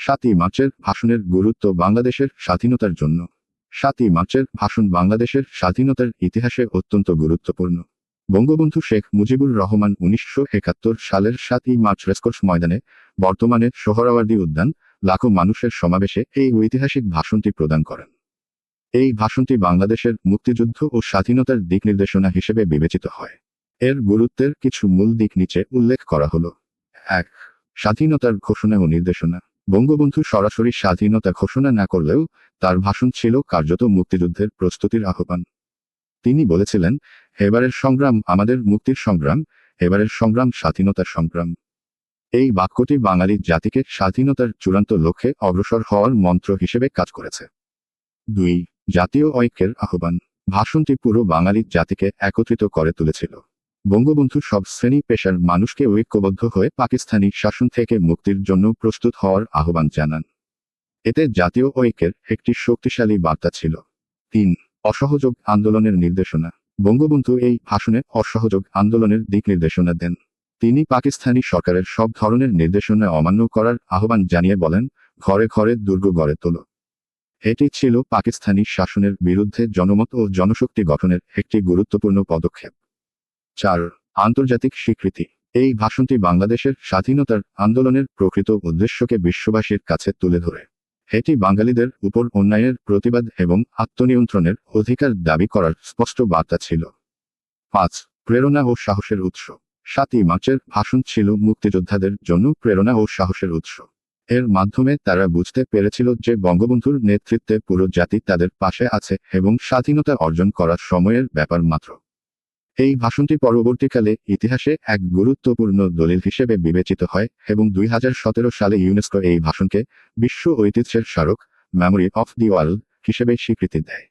সাতই মার্চের ভাষণের গুরুত্ব বাংলাদেশের স্বাধীনতার জন্য। সাতই মার্চের ভাষণ বাংলাদেশের স্বাধীনতার ইতিহাসে অত্যন্ত গুরুত্বপূর্ণ। বঙ্গবন্ধু শেখ মুজিবুর রহমান উনিশশো একাত্তর সালের সাতই মার্চ রেসকোর্স ময়দানে বর্তমানে সোহরাওয়ার্দী উদ্যান, লাখো মানুষের সমাবেশে এই ঐতিহাসিক ভাষণটি প্রদান করেন। এই ভাষণটি বাংলাদেশের মুক্তিযুদ্ধ ও স্বাধীনতার দিক নির্দেশনা হিসেবে বিবেচিত হয়। এর গুরুত্বের কিছু মূল দিক নিচে উল্লেখ করা হল। এক, স্বাধীনতার ঘোষণা ও নির্দেশনা। বঙ্গবন্ধু সরাসরি স্বাধীনতা ঘোষণা না করলেও তার ভাষণ ছিল কার্যত মুক্তিযুদ্ধের প্রস্তুতির আহ্বান। তিনি বলেছিলেন, এবারের সংগ্রাম আমাদের মুক্তির সংগ্রাম, এবারের সংগ্রাম স্বাধীনতার সংগ্রাম। এই বাক্যটি বাঙালি জাতিকে স্বাধীনতার চূড়ান্ত লক্ষ্যে অগ্রসর হওয়ার মন্ত্র হিসেবে কাজ করেছে। দুই, জাতীয় ঐক্যের আহ্বান। ভাষণটি পুরো বাঙালি জাতিকে একত্রিত করে তুলেছিল। বঙ্গবন্ধু সব শ্রেণি পেশার মানুষকে ঐক্যবদ্ধ হয়ে পাকিস্তানি শাসন থেকে মুক্তির জন্য প্রস্তুত হওয়ার আহ্বান জানান। এতে জাতীয় ঐক্যের একটি শক্তিশালী বার্তা ছিল। তিন, অসহযোগ আন্দোলনের নির্দেশনা। বঙ্গবন্ধু এই ভাষণে অসহযোগ আন্দোলনের দিক নির্দেশনা দেন। তিনি পাকিস্তানি সরকারের সব ধরনের নির্দেশনা অমান্য করার আহ্বান জানিয়ে বলেন, ঘরে ঘরে দুর্গ গড়ে তোলো। এটি ছিল পাকিস্তানি শাসনের বিরুদ্ধে জনমত ও জনশক্তি গঠনের একটি গুরুত্বপূর্ণ পদক্ষেপ। চার, আন্তর্জাতিক স্বীকৃতি। এই ভাষণটি বাংলাদেশের স্বাধীনতার আন্দোলনের প্রকৃত উদ্দেশ্যকে বিশ্ববাসীর কাছে তুলে ধরে। এটি বাঙালিদের উপর অন্যায়ের প্রতিবাদ এবং আত্মনিয়ন্ত্রণের অধিকার দাবি করার স্পষ্ট বার্তা ছিল। পাঁচ, প্রেরণা ও সাহসের উৎস। সাতই মার্চের ভাষণ ছিল মুক্তিযোদ্ধাদের জন্য প্রেরণা ও সাহসের উৎস। এর মাধ্যমে তারা বুঝতে পেরেছিল যে বঙ্গবন্ধুর নেতৃত্বে পুরো জাতি তাদের পাশে আছে এবং স্বাধীনতা অর্জন করার সময়ের ব্যাপার মাত্র। এই ভাষণটি পরবর্তীকালে ইতিহাসে এক গুরুত্বপূর্ণ দলিল হিসেবে বিবেচিত হয় এবং দুই হাজার সতেরো সালে ইউনেস্কো এই ভাষণকে বিশ্ব ঐতিহ্যের স্মারক মেমোরি অফ দি ওয়ার্ল্ড হিসেবে স্বীকৃতি দেয়।